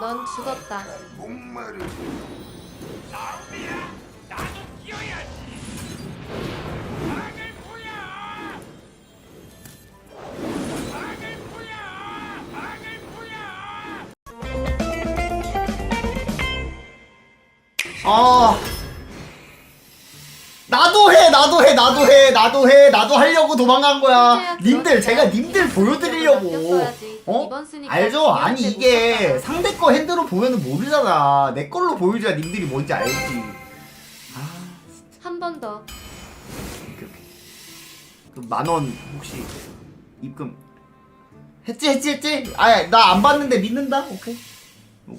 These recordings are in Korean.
넌 죽었다. 아. 나도 해 나도 해 나도 해 나도 해 나도 하려고 도망간 거야. 님들 제가 님들 보여드리려고 어? 알죠? 아니 이게 상대 거 핸드로 보면은 모르잖아. 내 걸로 보여줘야 님들이 뭔지 알지. 아 한 번 더. 그 만원 혹시 입금. 했지 했지 했지? 아 나 안 봤는데 믿는다? 오케이. 요거.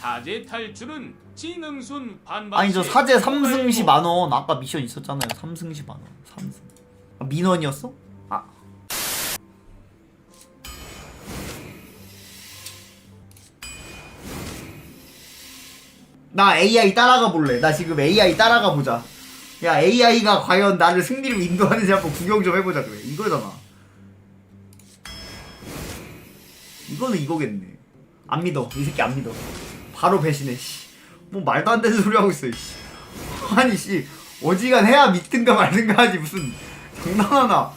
사제 탈출은 지능순 반반. 아니 저 사제 3승시 만원. 아까 미션 있었잖아요. 3승시 만원. 3승 아, 민원이었어? 아 나 AI 따라가 볼래. 나 지금 AI 따라가 보자. 야 AI가 과연 나를 승리로 인도하는지 한번 구경 좀 해보자 그래. 이거잖아. 이거는 이거겠네. 안 믿어. 이 새끼 안 믿어. 바로 배신해. 씨. 뭐 말도 안 되는 소리 하고 있어. 씨. 아니 씨 어지간해야 믿든가 말든가 하지 무슨 장난하나.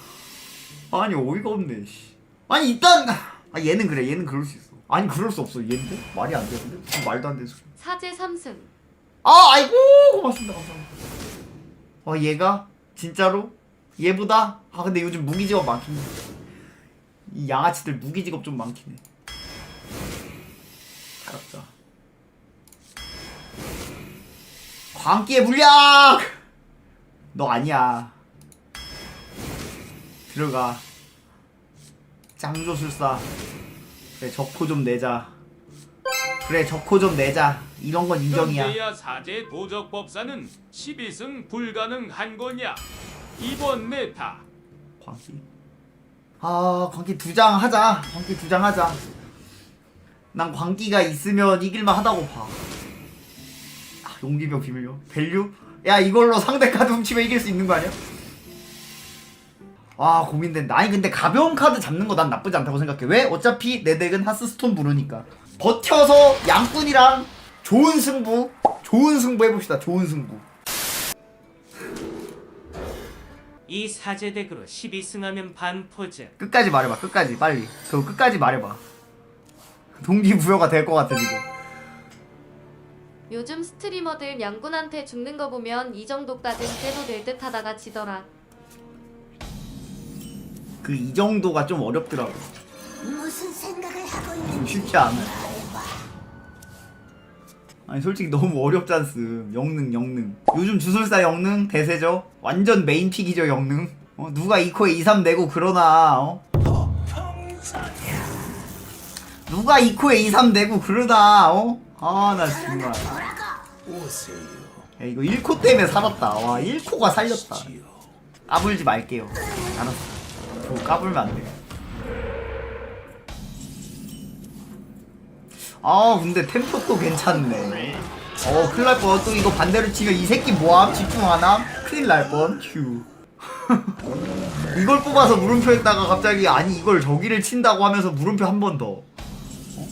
아니 어이가 없네. 씨. 아니 일단 아 얘는 그래. 얘는 그럴 수 있어. 아니 그럴 수 없어. 얘인데 말이 안 되는데 무슨 말도 안 되는 소리. 사제 3승. 아 아이고 고맙습니다 감사합니다 어 얘가 진짜로 얘보다 아 근데 요즘 무기직업 많긴 해 이 양아치들 무기직업 좀 많긴 해 잘했다 광기의 물약 너 아니야 들어가. 짱조술사. 그래 적코 좀 내자. 그래 적코 좀 내자. 이런 건 인정이야. 현재야 사제 도적법사는 12승 불가능한 거냐? 이번 메타. 광기. 아 광기 두 장 하자. 광기 두 장 하자. 난 광기가 있으면 이길만 하다고 봐. 아, 용기병 비밀요? 밸류? 야 이걸로 상대 카드 훔치면 이길 수 있는 거 아니야? 아 고민된다. 아니 근데 가벼운 카드 잡는 거 난 나쁘지 않다고 생각해. 왜? 어차피 내 덱은 하스스톤 부르니까. 버텨서 양꾼이랑 좋은 승부 좋은 승부 해봅시다. 좋은 승부. 이 사제덱으로 12승하면 반포즈. 끝까지 말해봐 끝까지. 빨리. 그거 끝까지 말해봐. 동기부여가 될 것 같아 지금. 요즘 스트리머들 양꾼한테 죽는 거 보면 이 정도까진 째도 될 듯 하다가 지더라. 그 이 정도가 좀 어렵더라고. 무슨 생각을 하고 있는 좀 쉽지 않아 아니 솔직히 너무 않음 영능 영능. 요즘 주술사 영능? 대세죠? 완전 메인 픽이죠 영능? 어, 누가 이코에 2, 3 내고 그러나 어? 누가 이코에 2, 3 내고 그러나 어? 아나 정말. 야 이거 1코 때문에 살았다. 와 1코가 살렸다. 까불지 말게요. 알았어 저 까불면 안 돼. 아 근데 템포도 괜찮네. 어 큰일 날 뻔. 또 이거 반대로 치면 이 새끼 뭐함? 집중 안함? 큰일 날 뻔. 휴. 이걸 뽑아서 물음표 했다가 갑자기 아니 이걸 저기를 친다고 하면서 물음표 한 번 더. 어?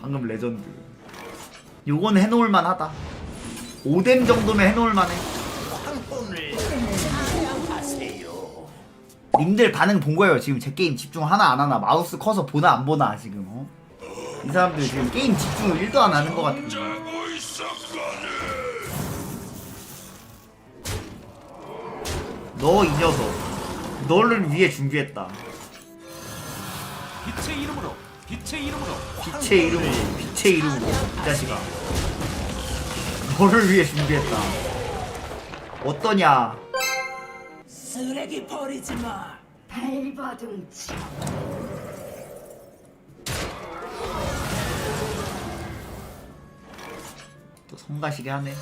방금 레전드. 요건 해놓을 만 하다. 5댐 정도면 해놓을 만 해 님들 반응 본 거예요. 지금 제 게임 집중 하나 안 하나? 마우스 커서 보나 안 보나 지금 어? 이 사람들 지금 게임 집중을 1도 안 하는 것 같은데. 너이 녀석 너를 위해 준비했다. 빛의 이름으로 빛의 이름으로 빛의 이름으로 빛의 이름으로 이 자식아. 너를 위해 준비했다. 어떠냐 쓰레기 버리지 마. 발버둥치. 또 성가시게 하네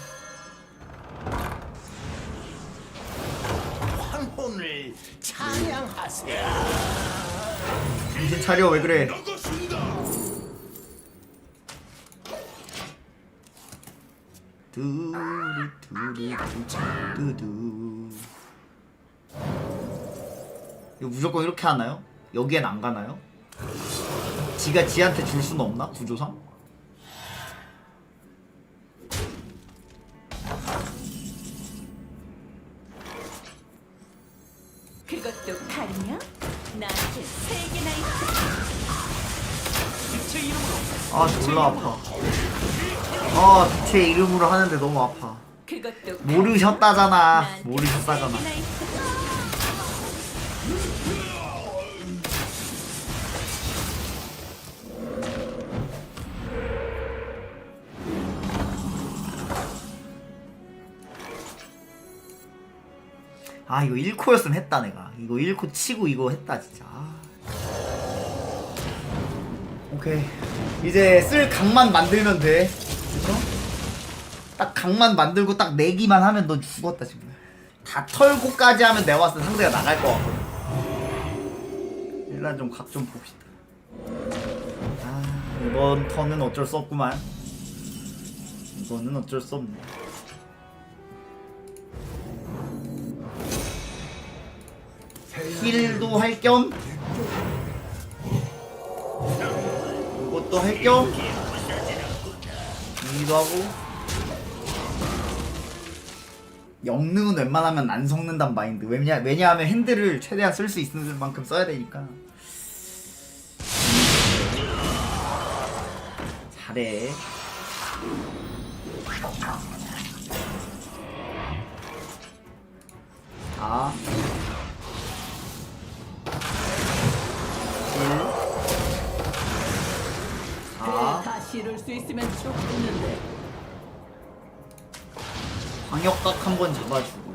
황혼을 찬양하세요. 정신 차려 왜 그래 두루 두루 두두 이거 무조건 이렇게 하나요? 여기엔 안 가나요? 지가 지한테 줄 수는 없나? 구조상? 그것도 가르냐? 나한테 세 개나 있어. 빛의 이름으로 아 졸라 아파 아제 이름으로 하는데 너무 아파 그것도 모르셨다잖아 모르셨다잖아. 아 이거 1코였으면 했다 내가. 이거 1코 치고 이거 했다 진짜. 아. 오케이. 이제 쓸 각만 만들면 돼. 그쵸? 딱 각만 만들고 딱 내기만 하면 넌 죽었다 지금. 다 털고까지 하면 내가 봤을 때 상대가 나갈 것 같거든 일단 좀 각 좀 봅시다. 아 이번 턴은 어쩔 수 없구만. 이거는 어쩔 수 없네. 힐도 할 겸? 이것도 할 겸? 이기도 하고? 영능은 웬만하면 안 섞는단 마인드. 왜냐, 왜냐하면 핸들을 최대한 쓸 수 있는 만큼 써야 되니까 잘해 자 자, 다시 이룰 수 있으면 좋겠는데. 광역각 한 번 잡아주고.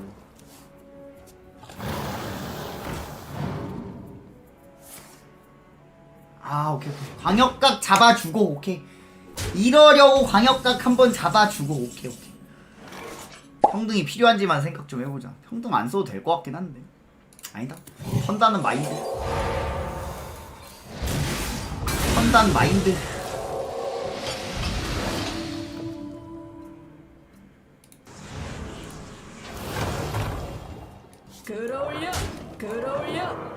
아, 오케이, 오케이. 광역각 잡아주고, 오케이. 이러려고 광역각 한번 잡아주고, 오케이, 오케이. 평등이 필요한지만 생각 좀 해보자. 평등 안 써도 될 것 같긴 한데. 아니다. 선다는 마인드. 선단 마인드. 끌어올려, 끌어올려.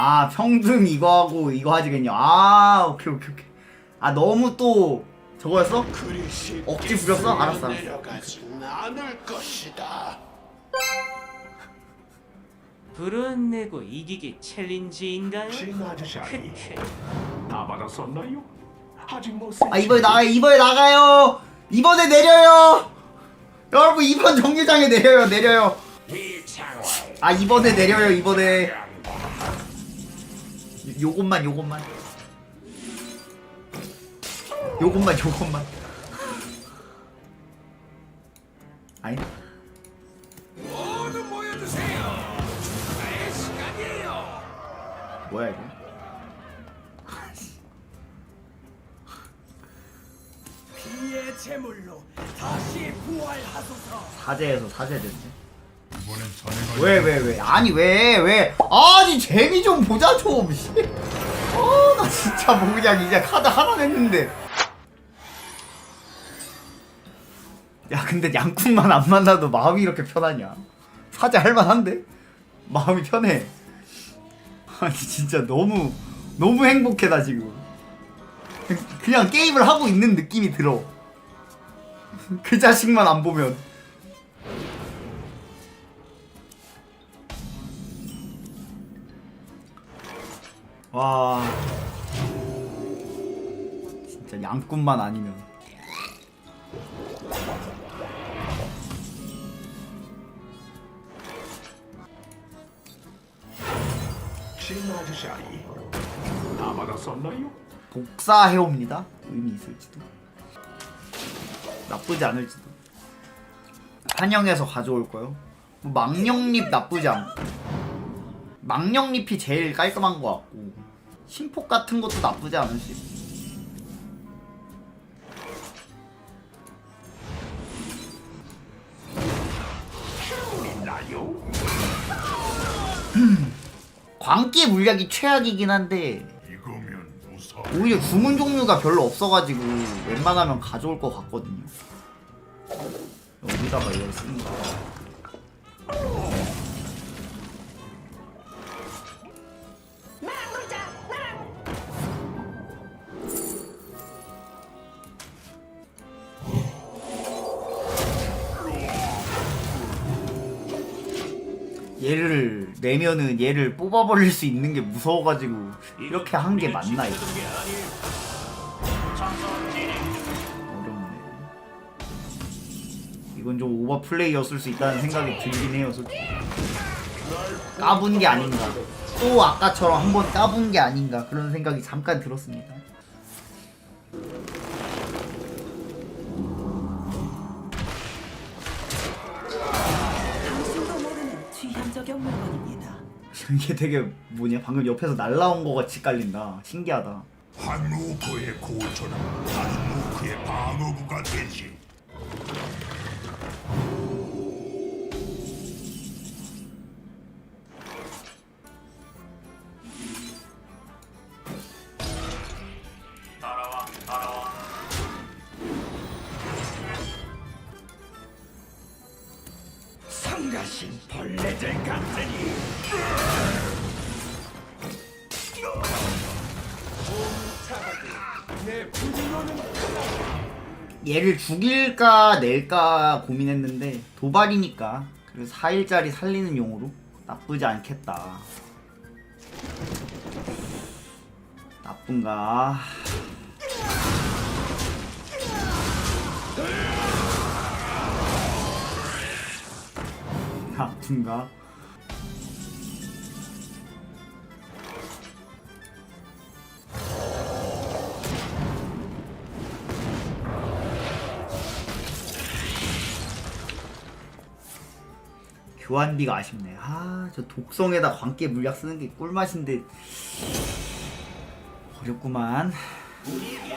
아 평등 이거 하고 이거 하지겠냐 아 오케이 오케이 오케이 아 너무 또 저거였어? 억지 부렸어? 알았어 알았어 내려가진 않을 것이다. 불은 내고 이기기 챌린지인가요? 크 크. 다 받았었나요? 아직 못 아 이번에 나가요 이번에 나가요 이번에 내려요 여러분 이번 정류장에 내려요 내려요 아 이번에 내려요 이번에 요것만 요것만 요것만 요것만 아니다 모두 모여주세요. 나의 시간이에요. 뭐야 이거 피의 제물로 다시 부활하소서. 사제에서 사제 됐네 왜 왜 왜? 아니 왜 왜? 아니 재미 좀 보자 좀. 씨. 어, 나 진짜 뭐 그냥 이제 카드 하나 냈는데. 야 근데 양쿤만 안 만나도 마음이 이렇게 편하냐? 사제 할만한데? 마음이 편해. 아니 진짜 너무 너무 행복해 나 지금. 그냥 게임을 하고 있는 느낌이 들어. 그 자식만 안 보면 와. 진짜 양꾼만 아니면. 진 아저씨 아니. 다 받았었나요? 복사해옵니다. 의미 있을지도. 나쁘지 않을지도. 한영에서 가져올 거요. 뭐 망령립 나쁘지 않고 망령립이 제일 깔끔한 것 같고 심폭 같은 것도 나쁘지 않을 수 있나요? 광기 물약이 최악이긴 한데 오히려 주문 종류가 별로 없어가지고 웬만하면 가져올 것 같거든요. 여기다가 이걸 쓰는 거. 얘를 내면은 얘를 뽑아버릴 수 있는 게 무서워가지고 이렇게 한 게 맞나 이거? 어렵네. 이건 좀 오버 플레이였을 수 있다는 생각이 들긴 해요 솔직히. 까분 게 아닌가. 또 아까처럼 한번 까분 게 아닌가 그런 생각이 잠깐 들었습니다 취향적인 물건입니다. 이게 되게 뭐냐 방금 옆에서 날라온 거 같이 깔린다 신기하다 한 우크의 고초는 다른 우크의 방어구가 되지. 얘를 죽일까 낼까 고민했는데 도발이니까 그래서 4일짜리 살리는 용으로 나쁘지 않겠다. 나쁜가? 나쁜가 교환비가 아쉽네. 아, 저 독성에다 광계 물약 쓰는 게 꿀맛인데 어렵구만. 쉽게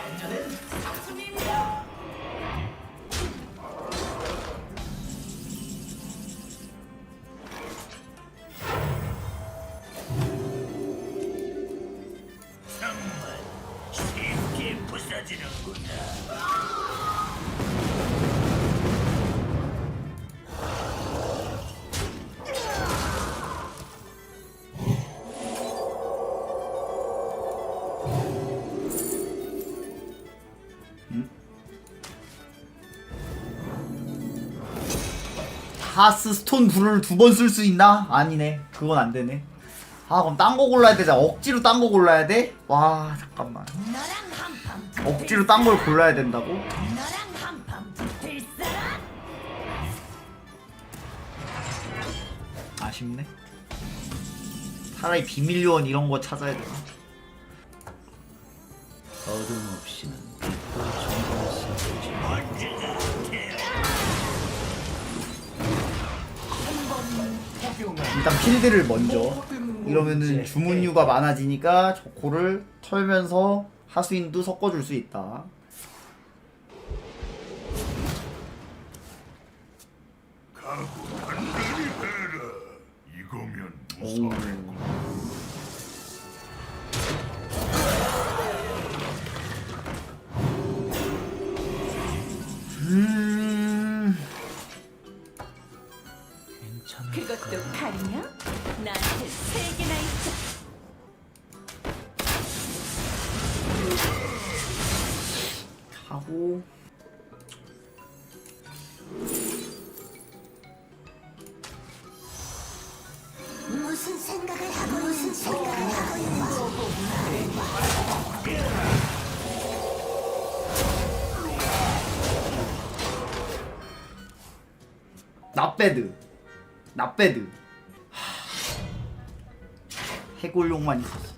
하스 스톤 불을 두 번 쓸 수 있나? 아니네. 그건 안 되네. 아, 그럼 딴 거 골라야 되잖아. 억지로 딴 거 골라야 돼? 와, 잠깐만. 억지로 딴 걸 골라야 된다고? 아쉽네. 차라리 비밀 요원 이런 거 찾아야 되나? 어둠 없이는 빛도 정 일단 필드를 먼저 이러면은 주문류가 많아지니까 저코를 털면서 하수인도 섞어줄 수 있다. 나배드. 나배드. 해골용만 있었어.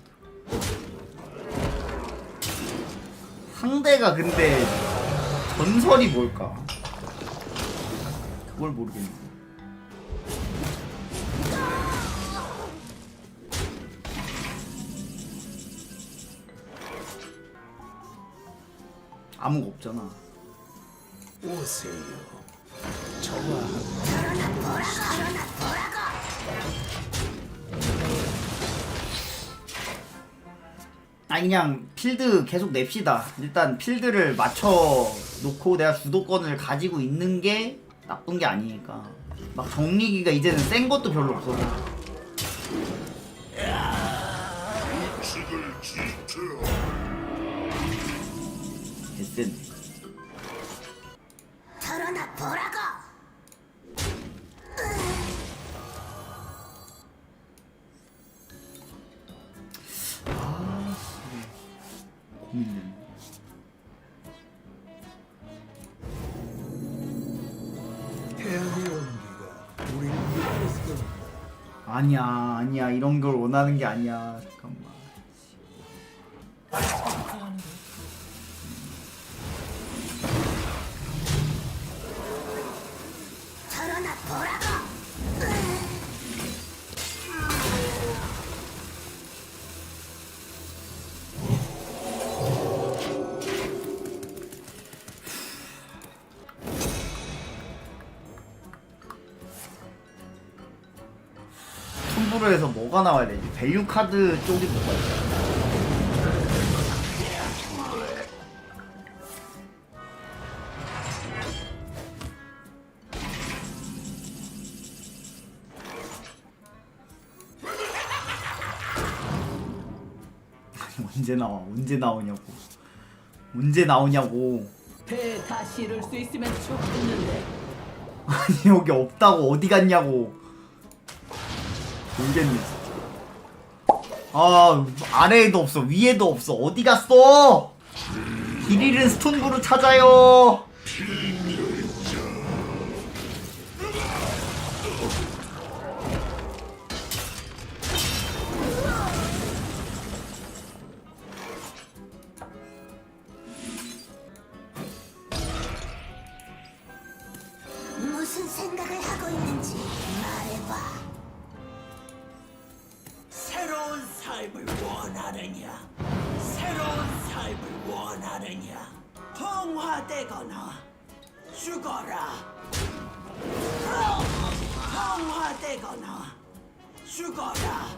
상대가 근데 전설이 뭘까? 그걸 모르겠네. 아무거 없잖아. 오세요. 아니 그냥 필드 계속 냅시다. 일단 필드를 맞춰 놓고 내가 주도권을 가지고 있는 게 나쁜 게 아니니까. 막 정리기가 이제는 센 것도 별로 없어. 개센. 털어놔 보라 아니야 아니야. 이런 걸 원하는 게 아니야. 잠깐만. 저러나 보라고 톰브로에서 뭐가 나와야 되지? 밸류 카드 쪽이 뭐가 있어? 언제 나와? 언제 나오냐고? 언제 나오냐고? 배 다시 이룰 수 있으면 좋겠는데. 아니 여기 없다고 어디 갔냐고 모르겠네. 아 아래에도 없어. 위에도 없어. 어디 갔어? 길 잃은 스톤브루 찾아요 원하느냐? 새로운 삶을 원하느냐? 통화되거나 죽어라. 통화되거나 죽어라.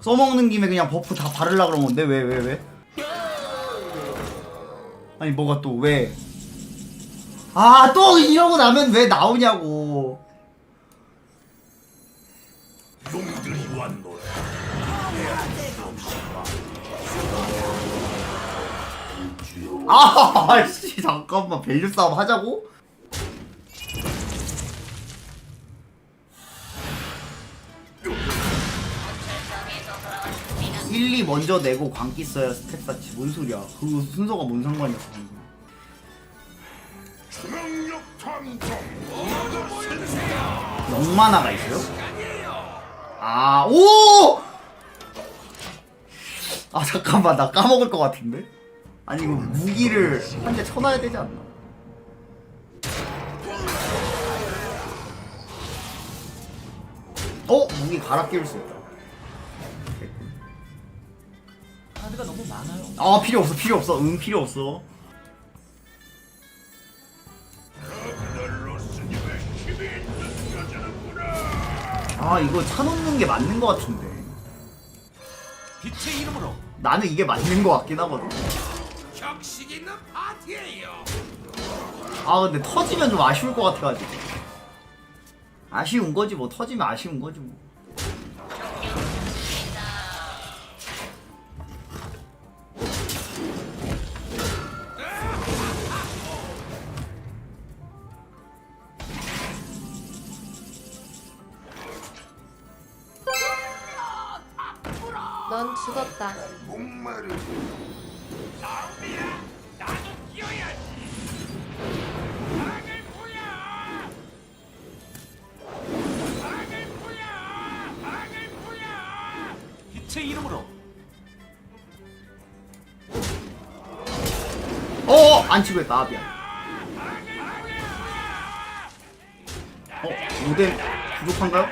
써먹는 김에 그냥 버프 다 바르려 그런 건데 왜 왜 왜, 아니 뭐가 또 왜? 아 또 이러고 나면 왜 나오냐고. 아, 씨 잠깐만 밸류 싸움 하자고? 일리 먼저 내고 광기 써야 스택 쌓지 뭔 소리야 그 순서가 뭔 상관이야 방금. 영만화가 있어요? 아, 오! 아, 잠깐만, 나 까먹을 것 같은데? 아니, 이거 무기를 한 대 쳐놔야 되지 않나? 어? 무기 갈아 끼울 수 있다. 아, 필요 없어, 필요 없어. 응, 필요 없어. 아, 이거 차 놓는 게 맞는 것 같은데. 빛의 이름으로 나는 이게 맞는 것 같긴 하거든. 격식 있는 파티예요. 아 근데 터지면 좀 아쉬울 것 같아가지고 아쉬운 거지 뭐 터지면 아쉬운 거지 뭐 넌 죽었다. 빛의 이름으로 어어 안 치고 했다 아비야 어 모델 부족한가요?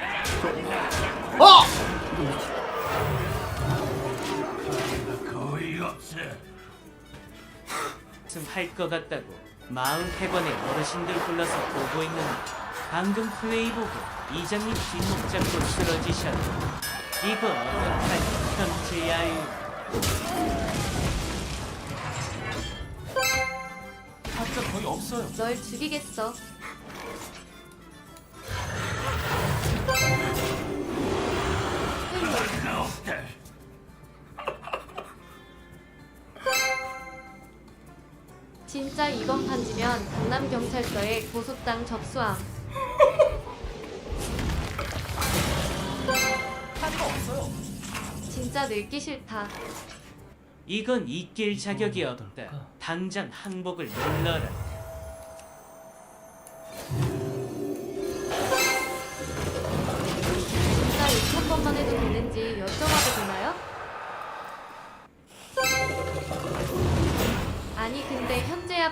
저... 어! 거의 없어. 할것 같다고 41의 어르신들 불러서 보고 있는데 방금 플레이 보고 이장님 뒷목 잡고 쓰러지셨네 이거 어떡하니 현재야유 카드가 거의 없어요 널 죽이겠어. 진짜 이번 판지면 강남경찰서에 고소장 접수함. 할거 없어요. 진짜 늙기 싫다. 이건 이길 자격이 없다. 그러니까. 당장 항복을 눌러라.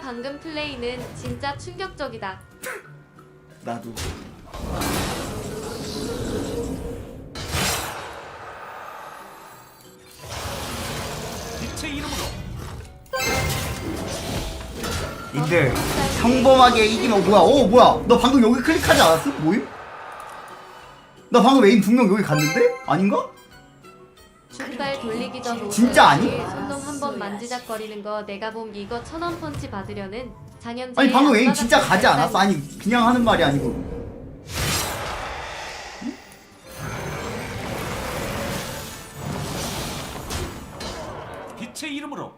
방금 플레이는 진짜 충격적이다. 나도 빛의 이름으로 님들 평범하게 이기면 어, 뭐야 어 뭐야 너 방금 여기 클릭하지 않았어? 뭐임? 나 방금 에임 두명 여기 갔는데? 아닌가? 중발 돌리기 전 오십 진짜 아니? 손놈 한번 만지작거리는 거 내가 봄 이거 천원 펀치 받으려는 장현재 아니 방금 에임 진짜 가지 않았어? 아니 그냥 하는 말이 아니고 빛의 이름으로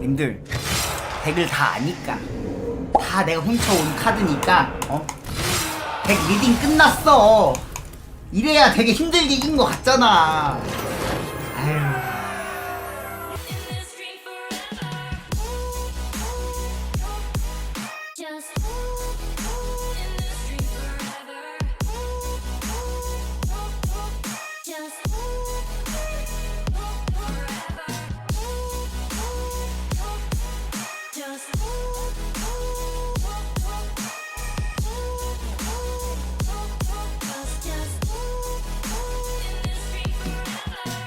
님들 덱을 다 아니까. 다 내가 훔쳐온 카드니까 어? 덱 리딩 끝났어. 이래야 되게 힘들게 이긴 것 같잖아